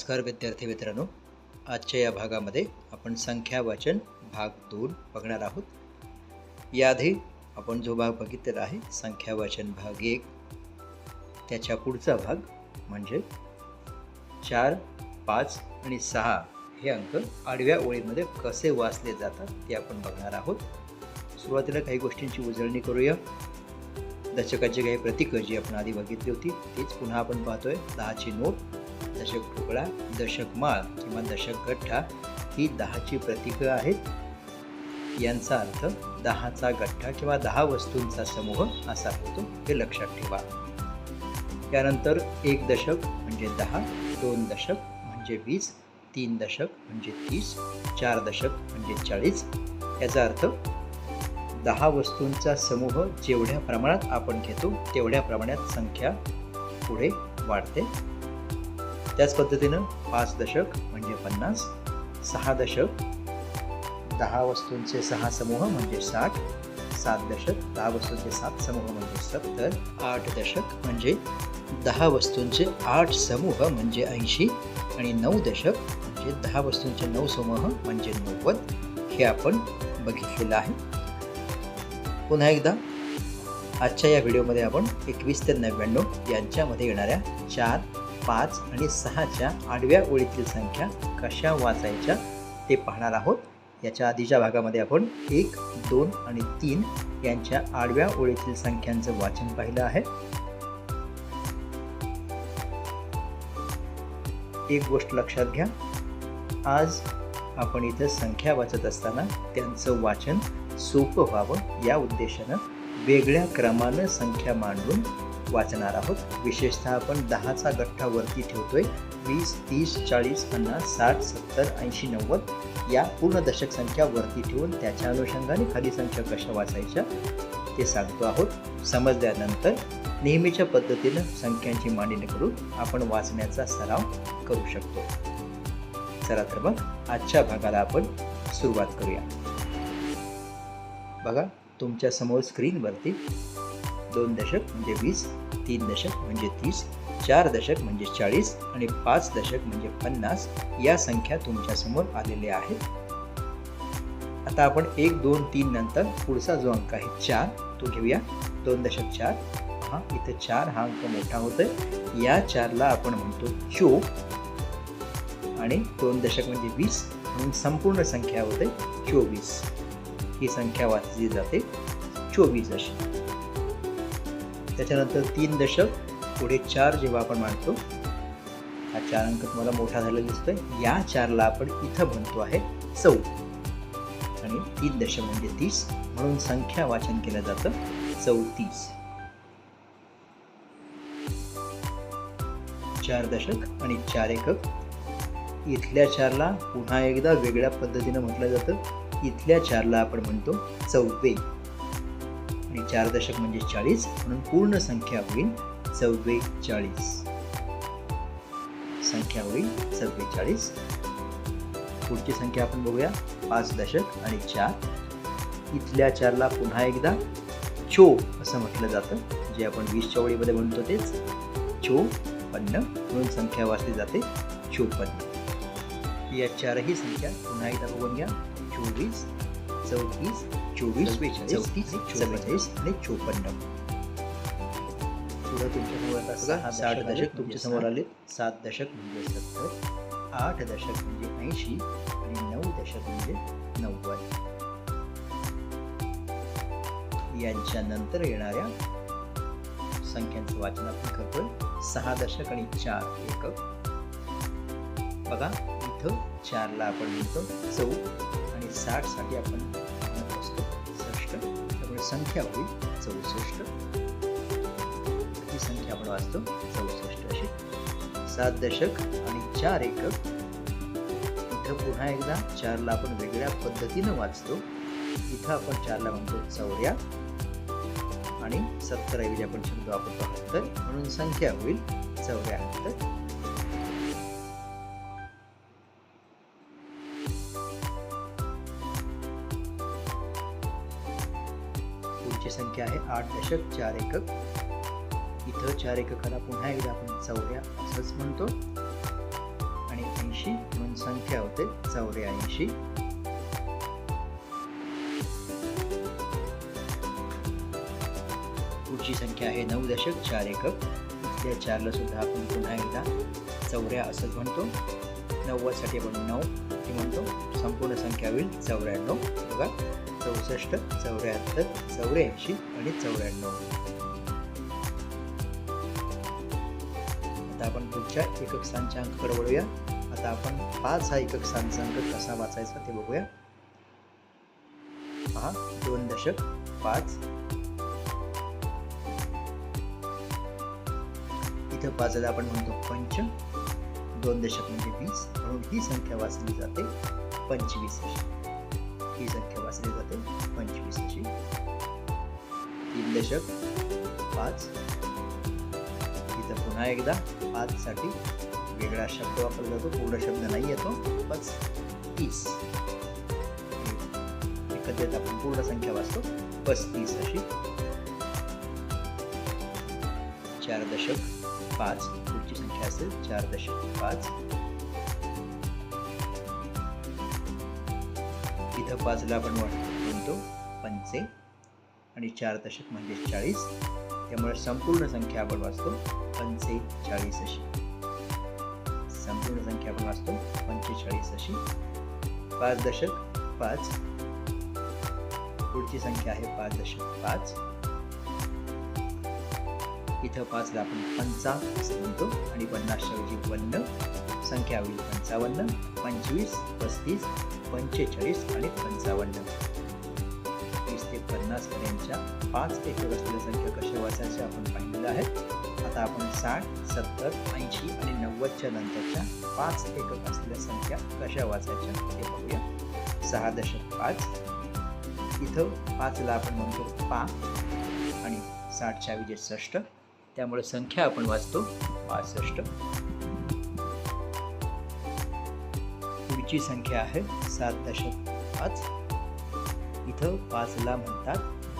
नमस्कार विद्यार्थी मित्रांनो. आजच्या या भागामध्ये आपण संख्या वाचन भाग दोन बघणार आहोत. याआधी आपण जो भाग बघितलेला आहे संख्या वाचन भाग एक त्याच्या पुढचा भाग म्हणजे चार पाच आणि सहा हे अंक आडव्या ओळीमध्ये कसे वाचले जातात ते आपण बघणार आहोत. सुरुवातीला काही गोष्टींची उजळणी करूया. दशकाची काही प्रतीकं जी आपण आधी बघितली होती तीच पुन्हा आपण पाहतोय. दहाची नोट दशक ठोकळा दशक माळ किंवा दशक गठ्ठा ही दहाची प्रतीकं आहेत. यांचा अर्थ दहाचा गठ्ठा किंवा दहा वस्तूंचा समूह असा होतो हे लक्षात ठेवा. त्यानंतर एक दशक म्हणजे दहा दोन दशक म्हणजे वीस तीन दशक म्हणजे तीस चार दशक म्हणजे चाळीस. याचा अर्थ दहा वस्तूंचा समूह जेवढ्या प्रमाणात आपण घेतो तेवढ्या प्रमाणात संख्या पुढे वाढते. त्याच पद्धतीनं पाच दशक म्हणजे पन्नास सहा दशक दहा वस्तूंचे सहा समूह म्हणजे साठ सात दशक दहा वस्तूंचे सात समूह म्हणजे सत्तर आठ दशक म्हणजे दहा वस्तूंचे आठ समूह म्हणजे ऐंशी आणि नऊ दशक म्हणजे दहा वस्तूंचे नऊ समूह म्हणजे नव्वद हे आपण बघितलेलं आहे. पुन्हा एकदा आजच्या या व्हिडिओमध्ये आपण एकवीस ते नव्याण्णव यांच्यामध्ये येणाऱ्या चार पाच आणि सहाच्या आडव्या ओळीतील संख्या कशा वाचायच्या ते पाहणार आहोत. याच्या आधीच्या भागामध्ये आपण एक दोन आणि तीन यांच्या आडव्या ओळीतील संख्यांचं वाचन पाहिलं आहे. एक गोष्ट लक्षात घ्या. आज आपण इथं संख्या वाचत असताना त्यांचं वाचन सोपं व्हावं या उद्देशानं वेगळ्या क्रमानं संख्या मांडून वाचणार आहोत. विशेषतः आपण दहाचा गठ्ठा वरती ठेवतोय. वीस तीस चाळीस पन्नास साठ सत्तर ऐंशी नव्वद या पूर्ण दशक संख्या वरती ठेवून त्याच्या अनुषंगाने खाली संख्या कशा वाचायच्या ते सांगतो आहोत. समजल्यानंतर नेहमीच्या पद्धतीनं संख्यांची मांडणी करून आपण वाचण्याचा सराव करू शकतो. चला तर मग आजच्या भागाला आपण सुरुवात करूया. बघा तुमच्यासमोर स्क्रीनवरती दोन दशक म्हणजे वीस तीन दशक म्हणजे तीस चार दशक म्हणजे चाळीस आणि पाच दशक म्हणजे पन्नास या संख्या तुमच्यासमोर आलेल्या आहेत. आता आपण एक दोन तीन नंतर पुढचा जो अंक आहे चार तो घेऊया. दोन दशक चार हा इथे चार हा अंक मोठा होतोय. या चारला आपण म्हणतो चो आणि दोन दशक म्हणजे वीस म्हणून संपूर्ण संख्या होते चोवीस. ही संख्या वाचली जाते चोवीस अशी. त्याच्यानंतर तीन दशक पुढे चार जेव्हा आपण मांडतो हा चार अंक तुम्हाला मोठा झालेला दिसतोय. या चारला आपण इथं म्हणतो आहे चौ आणि तीन दशक म्हणजे तीस म्हणून संख्या वाचन केलं जातं चौतीस. चार दशक आणि चार एकक. इथल्या चारला पुन्हा एकदा वेगळ्या पद्धतीनं म्हटलं जातं. इथल्या चारला आपण म्हणतो चौवे. आणि चार दशक म्हणजे चाळीस म्हणून पूर्ण संख्या होईल चव्वेचाळीस. संख्या होईल चव्वेचाळीस. पुढची संख्या आपण बघूया पाच दशक आणि चार. इथल्या चारला पुन्हा एकदा चो असं म्हटलं जातं. जे आपण वीसच्या ओळीमध्ये म्हणतो तेच. चो पन्न म्हणून संख्या वाचली जाते चोपन्न. या चारही संख्या पुन्हा एकदा बघून घ्या. चोवीस चौतीस चोवीस चौतीस चव्वेचाळीस आणि चोपन्न. पुढे तुमच्यासमोर साठ दशक तुमच्यासमोर आले. सात दशक म्हणजे सत्तर आठ दशक म्हणजे ऐंशी आणि नऊ दशक म्हणजे नव्वद. यांच्या नंतर येणाऱ्या संख्यांचं वाचन आपण करतोय. सहा दशक आणि चार एकक. बघा इथं चारला आपण म्हणतो चौ आणि साठसाठी आपण संख्या होईल चौसष्ट. ही संख्या आपण वाचतो. चौसष्ट अशी. सात दशक आणि चार एकक. इथं पुन्हा एकदा चारला आपण वेगळ्या पद्धतीनं वाचतो. इथं आपण चारला म्हणतो चौऱ्या. आणि सत्तर ऐवजी आपण शब्द वापरतो हत्तर म्हणून संख्या होईल चौऱ्याहत्तर. आठ दशक चार एकक. इथं चार एककाला पुन्हा एकदा आपण चौऱ्या असंच म्हणतो. आणि ऐंशी म्हणून संख्या होते चौऱ्याऐंशी पुढची संख्या आहे नऊ दशक चार एकक. त्या चारला सुद्धा आपण पुन्हा एकदा चौऱ्या असंच म्हणतो. नव्वदसाठी आपण नऊ हे म्हणतो. संपूर्ण संख्या होईल चौऱ्याण्णव. बघा. चौसष्ट चौऱ्याहत्तर चौऱ्याऐंशी आणि चौऱ्याण्णव. आता आपण पुढच्या एकक स्थानच्या अंकाकडे वळूया. आता आपण पाच हा एकक स्थानचा अंक कसा वाचायचा ते बघूया. पहा दोन दशक पाच. इथं पाचला आपण म्हणतो पंच. दोन दशक म्हणजे वीस. म्हणून ही संख्या वाचली जाते पंचवीस. अशी ही संख्या वाचली जाते पंचवीसची. तीन दशक पाच. इथं पुन्हा एकदा पाचसाठी वेगळा शब्द वापरला जातो पूर्ण शब्द नाही येतो पाच. तीस. एकत्रित आपण पूर्ण संख्या वाचतो पस्तीस अशी. चार दशक पाच. पुढची संख्या असेल चार दशक पाच. इथं पाचला आपण म्हणतो पंचे आणि चार दशक म्हणजे चाळीस. त्यामुळे संपूर्ण संख्या आपण वाचतो पंचे चाळीस अशी. संपूर्ण संख्या आपण वाचतो पंचेचाळीस अशी. पाच दशक पाच. पुढची संख्या आहे पाच दशक पाच. इथं पाचला आपण पंचा असं म्हणतो आणि पन्नासच्या ऐवजी वन्न संख्या होईल पंचावन्न पंचवीस पस्तीस. पंचेचाळीस आणि पंचावन्न. वीस ते पन्नास पर्यंतच्या पाच एकक असलेल्या संख्या कशा वाचायच्या आपण पाहिलेलं आहे? आता आपण साठ सत्तर ऐंशी आणि नव्वदच्या नंतरच्या पाच एकक असलेल्या संख्या कशा वाचायच्या ते पाहूया. सहा दशक पाच. इथं पाचला आपण म्हणतो पा आणि साठच्या विजय षष्ट त्यामुळे संख्या आपण वाचतो पासष्ट. ची संख्या आहे सात दशक पाच. इथं पाचला म्हणतात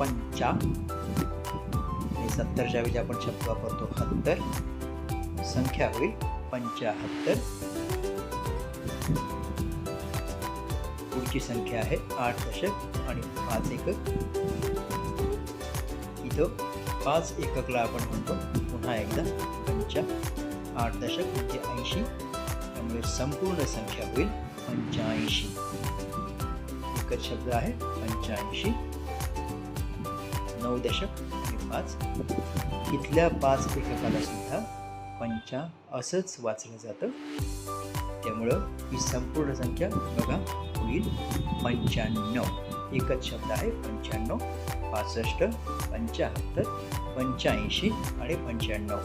पंचा. आणि सत्तरच्या ऐवजी आपण शब्द वापरतो हत्तर. संख्या होईल पंचाहत्तर. पुढची संख्या आहे आठ दशक आणि पाच एकक. इथं पाच एककला आपण म्हणतो. पुन्हा एकदा पंचा. आठ दशक म्हणजे ऐंशी. त्यामुळे संपूर्ण संख्या होईल पंच्याऐंशी. एकच शब्द आहे पंच्याऐंशी. नऊ दशक पाच. इथल्या पाच एककाला सुद्धा पंचा असंच वाचलं जातं. त्यामुळं ही संपूर्ण संख्या बघा होईल पंच्याण्णव. एकच शब्द आहे पंच्याण्णव. पासष्ट पंच्याहत्तर पंच्याऐंशी आणि पंच्याण्णव.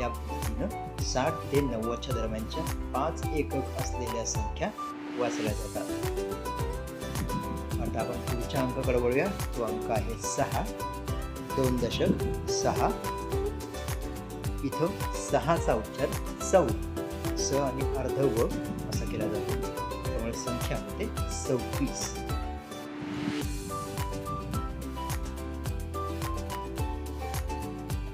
या पद्धतीनं साठ ते नव्वदच्या दरम्यानच्या पाच एकक असलेल्या संख्या वाचल्या जातात. आता आपण पुढच्या अंकाकडे वळूया. तो अंक आहे सहा. दोन दशक सहा. इथं सहाचा उच्चार सौ स आणि अर्ध व असा केला जातो. त्यामुळे संख्या होते सव्वीस.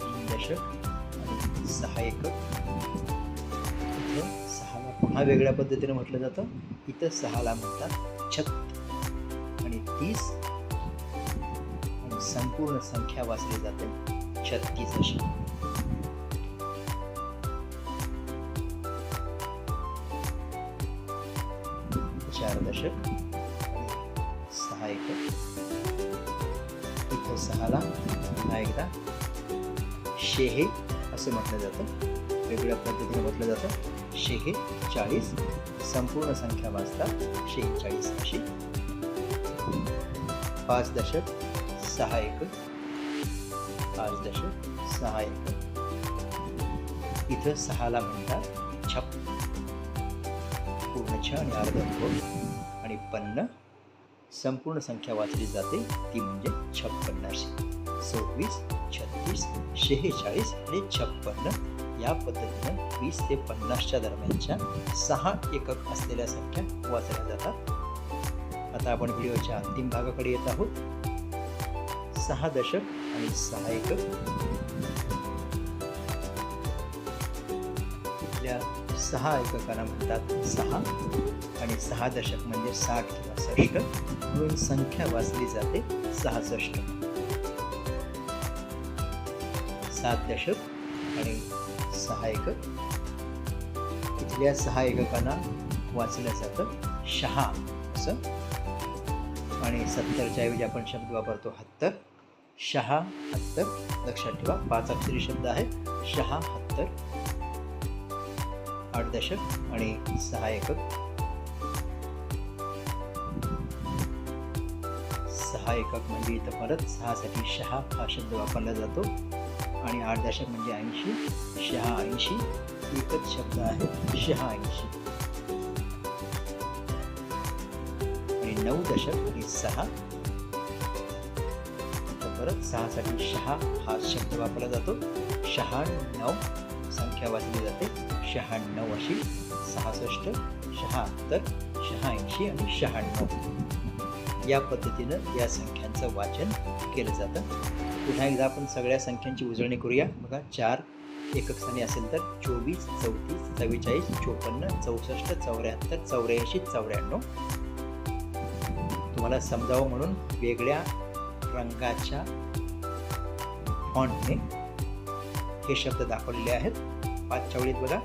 तीन दशक सहा एकक इथं सहाला पुन्हा वेगळ्या पद्धतीने म्हटलं जातं. इथं सहाला म्हणतात छत. आणि तीस आणि संपूर्ण संख्या वाचली जाते छत्तीस अशी. चार दशक सहा एकक इथं सहाला पुन्हा एकदा. शेहे. असे म्हटलं जातं. वेगवेगळ्या पद्धतीने म्हटलं जातं. शेहे चाळीस. संपूर्ण संख्या वाचता शेहेचाळीस अशी. पाच दशक सहा एक. पाच दशक सहा एक. इथं सहाला म्हणतात छप. पूर्ण छ आणि अर्ध हो. आणि पन्न. संपूर्ण संख्या वाचली जाते ती म्हणजे छप्पन्न अशी. सव्वीस छत्तीस शेहेचाळीस आणि छप्पन्न या पद्धतीनं वीस ते पन्नासच्या दरम्यानच्या सहा एकक असलेल्या संख्या वाचल्या जातात. आता आपण व्हिडिओच्या अंतिम भागाकडे येत आहोत. सहा दशक आणि सहा एकक. इथल्या सहा एककाला म्हणतात सहा आणि सहा दशक म्हणजे साठ किंवा सष्ट म्हणून संख्या वाचली जाते सहासष्ट. सात दशक आणि सहा एकक इथल्या सहा एककांना वाचलं जातं शहा असं. आणि सत्तरच्या ऐवजी आपण शब्द वापरतो हत्तर. शहा हत्तर. लक्षात ठेवा पाच अक्षरी शब्द आहे शहा हत्तर. आठ दशक आणि सहा एकक सहा एकक म्हणजे इथं परत सहासाठी शहा हा शब्द वापरला जातो. आणि आठ दशक म्हणजे ऐंशी शहा ऐंशी एकच शब्द आहे शहा ऐंशी. आणि नऊ दशक आणि सहा. परत सहासाठी शहा हा शब्द वापरला जातो. शहाण्णव संख्या वाचली जाते. शहाण्णव अशी सहासष्ट शहात्तर शहाऐंशी आणि शहाण्णव. या पद्धतीनं या संख्यांचं वाचन केलं जातं. पुन्हा एकदा आपण सगळ्या संख्यांची उजळणी करूया. बघा चार एकक स्थानी असेल तर चोवीस चौतीस चव्वेचाळीस चोपन्न चौसष्ट चौऱ्याहत्तर चौऱ्याऐंशी चौऱ्याण्णव. तुम्हाला समजावं म्हणून वेगळ्या रंगाच्या फॉन्टने हे शब्द दाखवलेले आहेत. पाच चावळीत बघा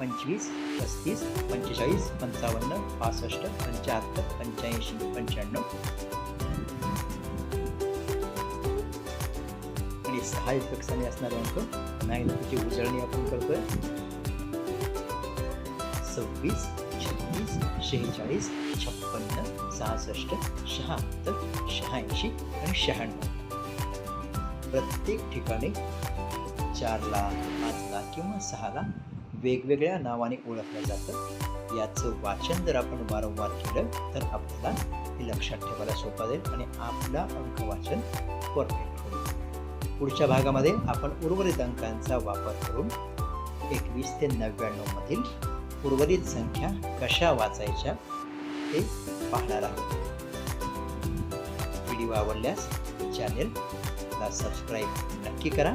पंचवीस पस्तीस पंचेचाळीस पंचावन्न पासष्ट पंच्याहत्तर पंच्याऐंशी पंच्याण्णव. सहा एकक असणारे अंक नाही त्याची उजळणी आपण करतोय. सव्वीस छत्तीस शेहेचाळीस छप्पन्न सहासष्ट शहात्तर शहाऐंशी आणि शहाण्णव. प्रत्येक ठिकाणी चारला पाचला किंवा सहाला वेगवेगळ्या नावाने ओळखलं जातं याचं वाचन जर आपण वारंवार केलं तर आपल्याला हे लक्षात ठेवायला सोपं जाईल आणि आपला अंक वाचन परफेक्ट. पुढच्या भागामध्ये आपण उर्वरित अंकांचा वापर करून एकवीस ते नव्याण्णव मधील उर्वरित संख्या कशा वाचायच्या ते पाहणार आहोत. व्हिडिओ आवडल्यास चॅनेलला सबस्क्राईब नक्की करा.